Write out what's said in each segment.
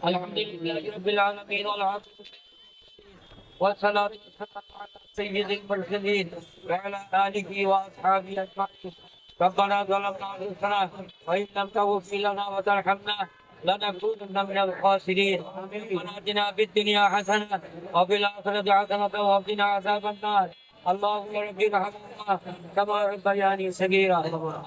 الحمد لله رب العالمين والعاقبة والصلاة والسلام على سيد المرسلين وعلى آله وأصحابه أجمعين ربنا ظلمنا أنفسنا وإن لم تغفر لنا وترحمنا لنكونن من الخاسرين ربنا آتنا في الدنيا حسنة وفي الآخرة حسنة وقنا عذاب النار اللهم رب ارحمنا كما ربياني صغيرا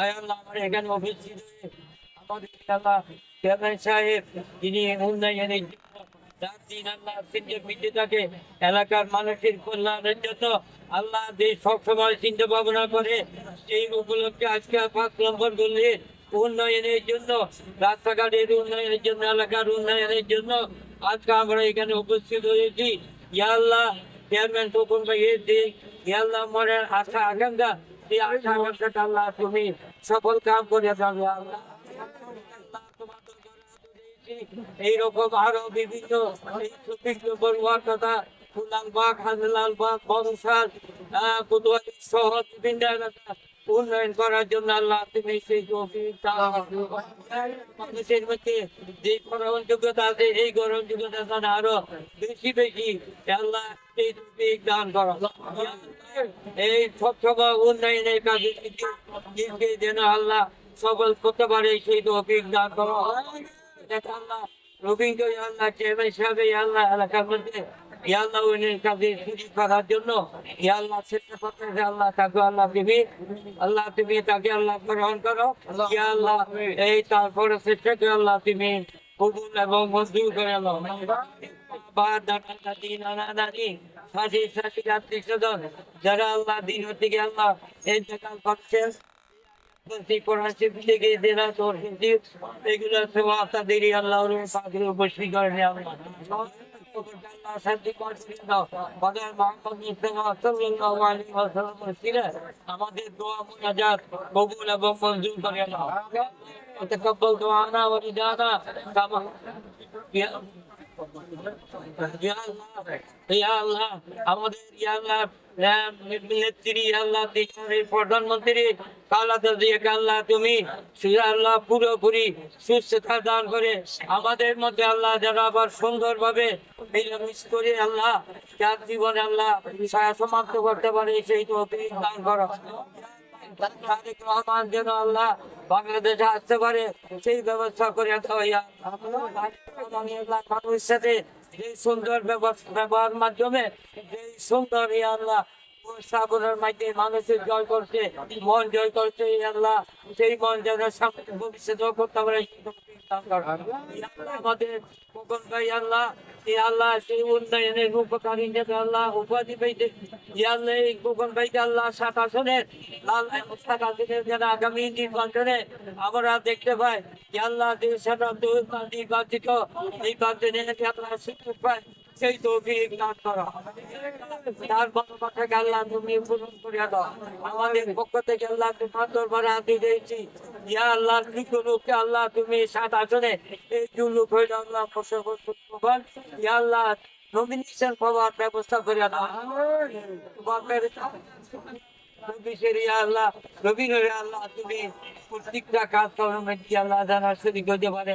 أي الله আমার এখানে উপস্থিত হয়ে আমাদের আল্লাহ চেয়ারম্যান সাহেব, যিনি উন্নয়নের এলাকার মানুষের কল্যাণের জন্য আল্লাহ দেশ সবসময় চিন্তা ভাবনা করে, সেই উপলক্ষে আজকে পাঁচ নম্বর বললে উন্নয়নের জন্য, রাস্তাঘাটের উন্নয়নের জন্য, এলাকার উন্নয়নের জন্য আজকে আমরা এখানে উপস্থিত হয়েছি। ইয়াল্লাহ চেয়ারম্যান তপন ভাই এসে ইয়া আল্লাহ মনের আশা, আকাঙ্ক্ষা এই আশা, আকাঙ্ক্ষাটা আল্লাহ তুমি সফল কাম করে যাবে আল্লাহ। এইরকম আরও বিভিন্ন সুবিঘ্ন বড়ুয়ার বংশাল কোতোয়ালি সহ বিভিন্ন এলাকা উন্নয়ন করার জন্য আল্লাহ তুমি সেই মানুষের মধ্যে যে গ্রহণযোগ্যতা আছে, এই গ্রহণযোগ্যতা যেন আরও বেশি বেশি আল্লাহ এই সবসময় উন্নয়নের কাজে যেন আল্লাহ সফল করতে পারে, সেই তৌফিক দান করো আল্লাহ আল্লাহ এই তারপরে এবং করে যারা আল্লাহ দিন আল্লাহ করছেন कुरान पीछे के देना तो हिंदी रेगुलर से वास्ता दे रही अल्लाह और पाकरे उपस्थित करने মগর মোহাম্মদ মুস্তফা সাল্লাল্লাহু আলাইহি ওয়াসাল্লাম সিরা আমাদের দোয়া মুনাজাত কবুল এবং মঞ্জুর করে নাও তাকাব্বাল দোয়ানা ওয়া ইজানা কামা আমাদের পুরোপুরি সুস্থতা করে আমাদের মধ্যে আল্লাহ যারা আবার সুন্দরভাবে মিলামিশ করে আল্লাহ, যার জীবনে আল্লাহ সমাপ্ত করতে পারে, সেই তো দান করো যেন আল্লাহ বাংলাদেশে আসতে পারে, সেই ব্যবস্থা করে। আমি মানুষের সাথে যে সুন্দর ব্যবহার মাধ্যমে যে সুন্দর এই আল্লাহ সাগরের মাধ্যমে মানুষের জয় করছে, মন জয় করছে আল্লাহ। সেই মন যেন ভবিষ্যতেও ভবিষ্যতে করতে পারে। ইয়া ইয়া লাল সাত আসনের যেন আগামী আমরা দেখতে পাই ইয়া আল্লাহ দেশের নির্বাচিত নির্বাচনে আল্লাহ সুযোগ পাই সেই তৌফিক দান করো। তার বড় আল্লাহ তুমি পূরণ করিয়া দাও। আমাদের পক্ষ থেকে আল্লাহ তোমার দরবারে হাতে দিয়েছি। ইয়া আল্লাহ লোককে আল্লাহ তুমি সাত আসনে এই জুলুক হইল আল্লাহ ফসল ইয়া আল্লাহ নমিনেশন পাওয়ার ব্যবস্থা করিয়া দাও। ইয়া আল্লাহ রবিনের আল্লাহ, তুমি প্রত্যেকটা কাজ কর্মের কি আল্লাহ জানা শুরু করতে পারে।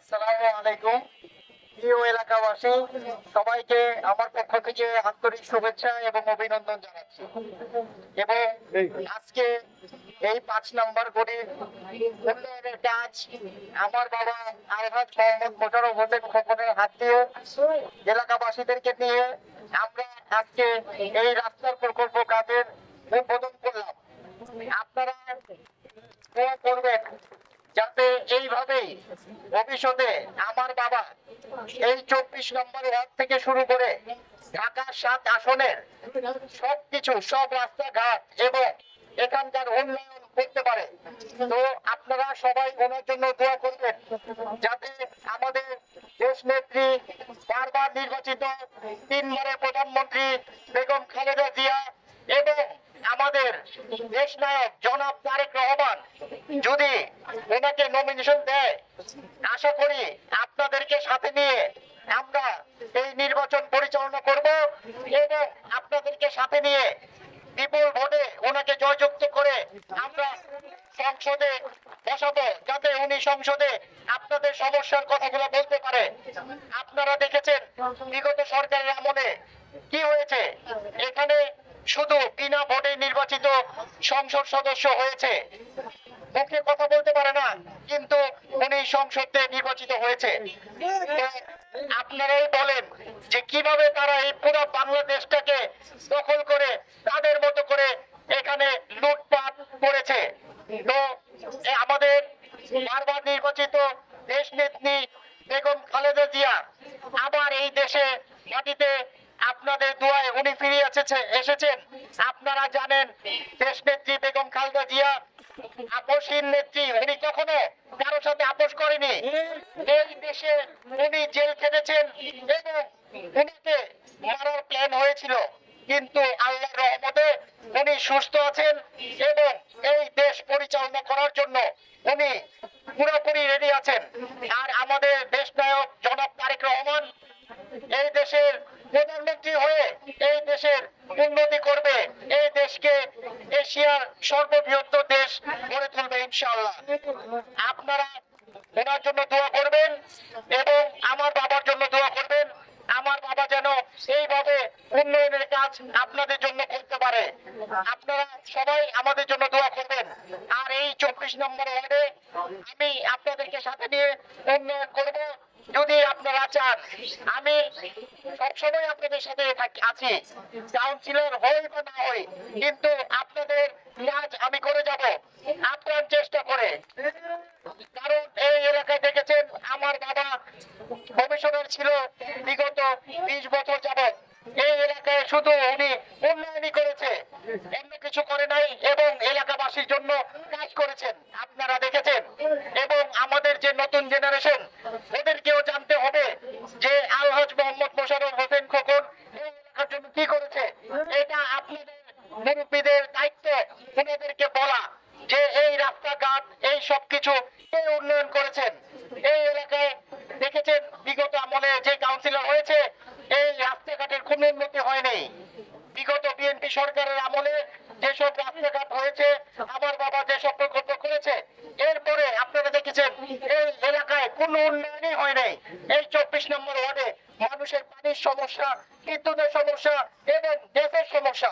আসসালামু আলাইকুম। প্রিয় এলাকাবাসী সবাইকে আমার পক্ষ থেকে আন্তরিক শুভেচ্ছা এবং অভিনন্দন জানাচ্ছি। এবং আজকে এই পাঁচ নম্বর উন্নয়নের কাজ। আমার বাবা আলহাজ মোহাম্মদ মোশারফ হোসেন খোকনের হাত দিয়ে এলাকাবাসীদেরকে নিয়ে আমরা আজকে এই রাস্তার প্রকল্প কাজের উদ্বোধন করলাম। আপনারা করবেন যাতে ভবিষ্যতে আমার বাবা এই চব্বিশ নম্বর ওয়ার্ড থেকে শুরু করে ঢাকা সাত আসনের সবকিছু, সব রাস্তাঘাট এবং এখানকার উন্নয়ন করতে পারে। তো আপনারা সবাই ওনার জন্য দোয়া করবেন, যাতে আমাদের দেশ নেত্রী বারবার নির্বাচিত তিনবারের প্রধানমন্ত্রী বেগম খালেদা জিয়া এবং আমাদের দেশ নায়ক জনাব তারেক রহমান যদি ওনাকে নমিনেশন দেয়, আশা করি আপনাদেরকে সাথে নিয়ে আমরা এই নির্বাচন পরিচালনা করব এবং আপনাদেরকে সাথে নিয়ে বিপুল ভোটে ওনাকে জয়যুক্ত করে আমরা সংসদে বসাবো যাতে উনি সংসদে আপনাদের সমস্যার কথাগুলো বলতে পারে। আপনারা দেখেছেন বিগত সরকারের আমলে কি হয়েছে? এখানে শুধু বিনা ভোটে নির্বাচিত সংসদ সদস্য হয়েছে। মুখে কথা বলতে পারে না, কিন্তু উনি সংসদে নির্বাচিত হয়েছে। আপনারাই বলেন যে কীভাবে তারা এই পুরো বাংলাদেশটাকে দখল করে তাদের মতো করে এখানে লুটপাট করেছে। তো আমাদের বারবার নির্বাচিত দেশ নেত্রী বেগম খালেদা জিয়া আবার এই দেশে মাটিতে আপনাদের দোয়ায় উনি ফিরে এসেছে এসেছেন। আপনারা জানেন দেশ নেত্রী বেগম খালেদা জিয়া আপসহীন নেত্রী উনি কখনো কারোর সাথে আপোষ করেনি। এই দেশে উনি জেল খেটেছেন এবং উনিকে মারার প্ল্যান হয়েছিল, কিন্তু আল্লাহর রহমতে উনি সুস্থ আছেন এবং এই দেশ পরিচালনা করার জন্য উনি পুরোপুরি রেডি আছেন। আর আমাদের দেশ নায়ক জনাব তারেক রহমান এই দেশের প্রধানমন্ত্রী হয়ে এই দেশের উন্নতি করবে। এই দেশকে এশিয়ার সর্ববৃহত্তর দেশ গড়ে তুলবে ইনশাআল্লাহ। আপনারা ওনার জন্য দোয়া করবেন এবং আমার বাবার জন্য দোয়া করবেন। আমার বাবা যেন এইভাবে উন্নয়নের কাজ আপনাদের জন্য করতে পারে। আপনারা সবাই আমাদের জন্য দোয়া করবেন। আর এই চব্বিশ নম্বর ওয়ার্ডে আমি আপনাদেরকে সাথে নিয়ে উন্নয়ন করব। যদি আপনারা চান, আমি সবসময় আপনাদের সাথে আছি। কাউন্সিলর হই বা না হই, কিন্তু আপনাদের কাজ আমি করে যাব, আপনার চেষ্টা করে। কারণ এই এলাকায় দেখেছেন, আমার বাবা কমিশনার ছিল বিগত বিশ বছর যাবৎ। এই এলাকায় শুধু উনি উন্নয়নই করেছে অন্য কিছু করে নাই এবং এলাকাবাসীর জন্য কাজ করেছেন, আপনারা দেখেছেন। এবং আমাদের যে নতুন জেনারেশন ওদেরকেও জানতে হবে যে আলহাজ মোহাম্মদ মোশাররফ হোসেন খোকন এই এলাকার জন্য কি করেছে এটা আপনাদের মুরব্বীদের দায়িত্ব ওনাদেরকে বলা যে এই রাস্তাঘাট এই সব কিছু কে উন্নয়ন করেছেন এই এলাকায় দেখেছেন বিগত আমলে যে কাউন্সিলর হয়েছে এই রাস্তাঘাটের কোনো উন্নতি হয়নি। বিগত বিএনপি সরকারের আমলে যেসব রাস্তাঘাট হয়েছে, আমার বাবা যেসব প্রকল্প করেছে, এরপরে আপনারা দেখেছেন, এই এলাকায় কোনো উন্নয়নই হয় নাই এই চব্বিশ নম্বর ওয়ার্ডে মানুষের পানির সমস্যা, বিদ্যুতের সমস্যা এবং গ্যাসের সমস্যা।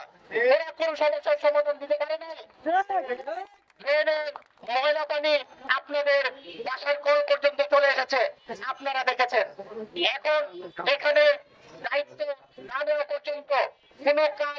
এরা কোনো সমস্যার সমাধান দিতে পারে নাই। ময়লা পানি আপনাদের বাসার কল পর্যন্ত চলে এসেছে। আপনারা দেখেছেন। এখন এখানে দায়িত্ব না নেওয়া পর্যন্ত কোনো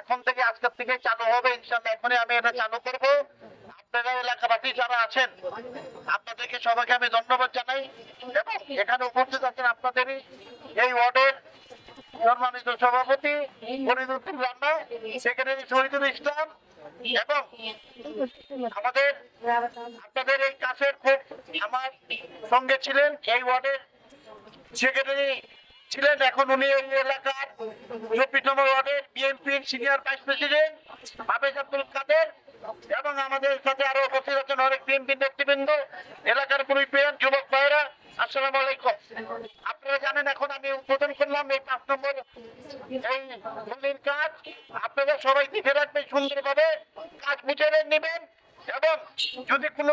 এখন থেকে আজকের থেকে চালু হবে ইনশাল্লাহ এখনই আমি এটা চালু করব। আপনারা এলাকাবাসী যারা আছেন, আপনাদেরকে সবাইকে আমি ধন্যবাদ জানাই। এবং এখানে উপস্থিত আছেন আপনাদেরই এই ওয়ার্ডের সম্মানিত সভাপতি ফরিদুদ্দিন রান্না সেক্রেটারি শহীদুল ইসলাম এবং আমাদের, আপনাদের এই কাছের খুব আমার সঙ্গে ছিলেন এই ওয়ার্ডের সেক্রেটারি ছিলেন এখন উনি এই এলাকার চব্বিশ নম্বর ওয়ার্ডের বিএনপির সিনিয়র ভাইস প্রেসিডেন্ট হাফেজ আব্দুল কাদের এবং আমাদের সাথে আরও উপস্থিত আছেন অনেক বিএনপি নেতৃবৃন্দ, এলাকার মুরব্বীয়ান যুবক ভাইরা আসসালামু আলাইকুম। আপনারা জানেন এখন আমি উদ্বোধন করলাম এই পাঁচ নম্বর এই গলির কাজ। আপনারা সবাই দেখে রাখবেন সুন্দরভাবে। কাজ বুঝে নেবেন। এবং যদি কোনো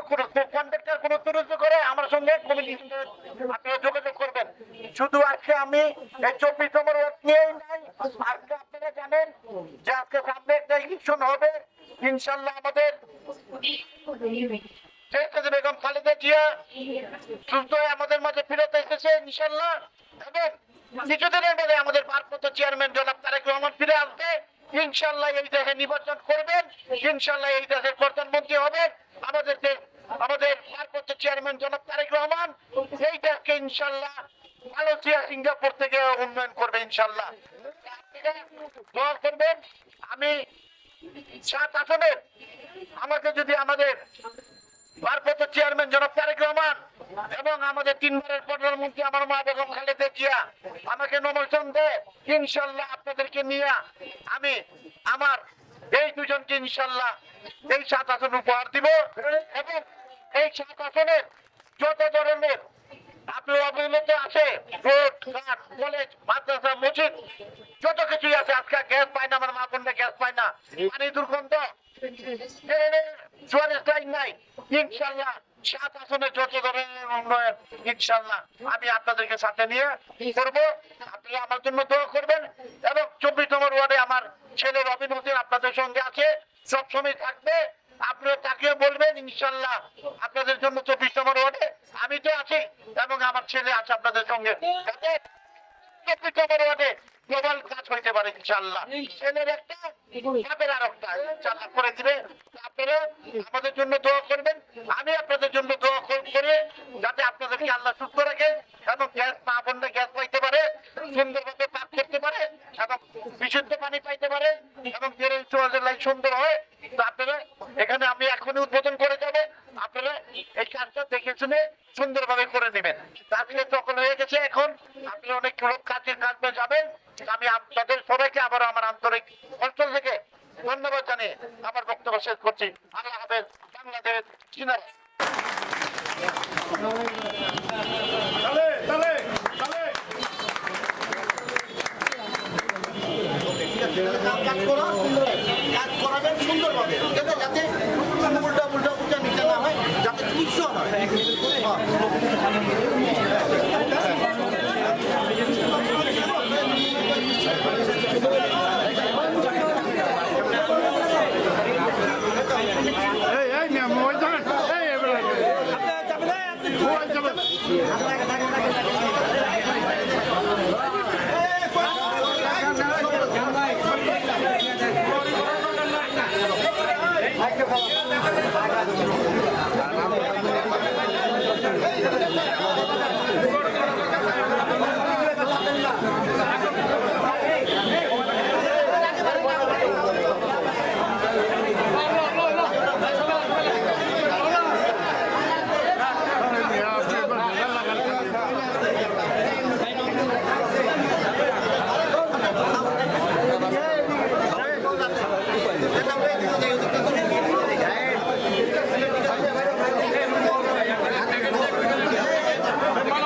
কন্ট্রাক্টর কোনো তুরস্ত করে, আমার সঙ্গে কমিটি আপনারা যোগাযোগ করবেন। শুধু আজকে আমি এই চব্বিশ নম্বর ওয়ার্ড নিয়েই নাই, আজকে আপনারা জানেন যে আজকে সামনে একটা ইলেকশন হবে। ইনশাল্লাহ আমাদের বেগম খালেদা জিয়া সুস্থ আমাদের মাঝে ফিরত এসেছে ইনশাল্লাহ। এবং কিছুদিনের মধ্যে আমাদের ভারপ্রাপ্ত চেয়ারম্যান জনাব তারেক রহমান ফিরে আসবে। ইনশাল্লাহ এই দেশে নির্বাচন করবেন ইনশাল্লাহ এই দেশের প্রধানমন্ত্রী হবেন। আমাদের আমাদের ভারপ্রাপ্ত চেয়ারম্যান জনাব তারেক রহমান, এই দেশকে ইনশাল্লাহ মালয়েশিয়া, সিঙ্গাপুর থেকে উন্নয়ন করবে ইনশাল্লাহ দোয়া করবেন, আমি সাত আসনের, আমাকে যদি আমাদের ভারপ্রাপ্ত চেয়ারম্যান জনাব তারেক রহমান এবং আমাদের তিনবারের প্রধানমন্ত্রী আমার মা বেগম খালেদা জিয়া, আমাকে নমস্কার দে, ইনশাল্লাহ আপনাদেরকে নিয়ে আমি আমার এই দুজনকে ইনশাল্লাহ এই সাত আসন উপহার দিব এবং এই সাত আসনের যত ধরনের আপনার অবহেলিত আছে রোড ঘাট কলেজ, মাদ্রাসা, মসজিদ, যত কিছুই আছে, আজকে গ্যাস পায় না, আমার মা গ্যাস পায় না। পানি দুর্গন্ধ। আমি আপনাদেরকে সাথে নিয়ে করব। আপনারা আমার জন্য করবেন এবং চব্বিশ নম্বর ওয়ার্ডে আমার ছেলে রবিন আপনাদের সঙ্গে আছে। সবসময় থাকবে। আপনারা তাকে বলবেন, ইনশাল্লাহ আপনাদের জন্য চব্বিশ নম্বর ওয়ার্ডে। আমি তো আছি এবং আমার ছেলে আছে আপনাদের সঙ্গে। চব্বিশ নম্বর ওয়ার্ডে গ্লোবাল কাজ হইতে পারে, ইনশাল্লাহ। ছেলের একটা আর একটা করে দিবে। আপনারা আমাদের জন্য দোয়া করবেন। আমি আপনাদের জন্য দোয়া কর- যাতে আপনাদেরকে আল্লাহ সুস্থ রাখে এবং গ্যাস না বন্ধে গ্যাস পাইতে পারে, সুন্দরভাবে পাক করতে পারে এবং বিশুদ্ধ পানি পাইতে পারে এবং সুন্দর হয়। এখানে আমি এখনই উদ্বোধন করে যাব আপনারা এই কাজটা দেখে শুনে সুন্দরভাবে করে নেবেন। আজকে সকল হয়ে গেছে এখন, আপনি অনেক লোক কাজের কাজে যাবেন। আমি আপনাদের সবাইকে আবার আমার আন্তরিক অঞ্চল থেকে ধন্যবাদ জানিয়ে আমার বক্তব্য শেষ করছি। আল্লাহ হাফেজ। বাংলাদেশ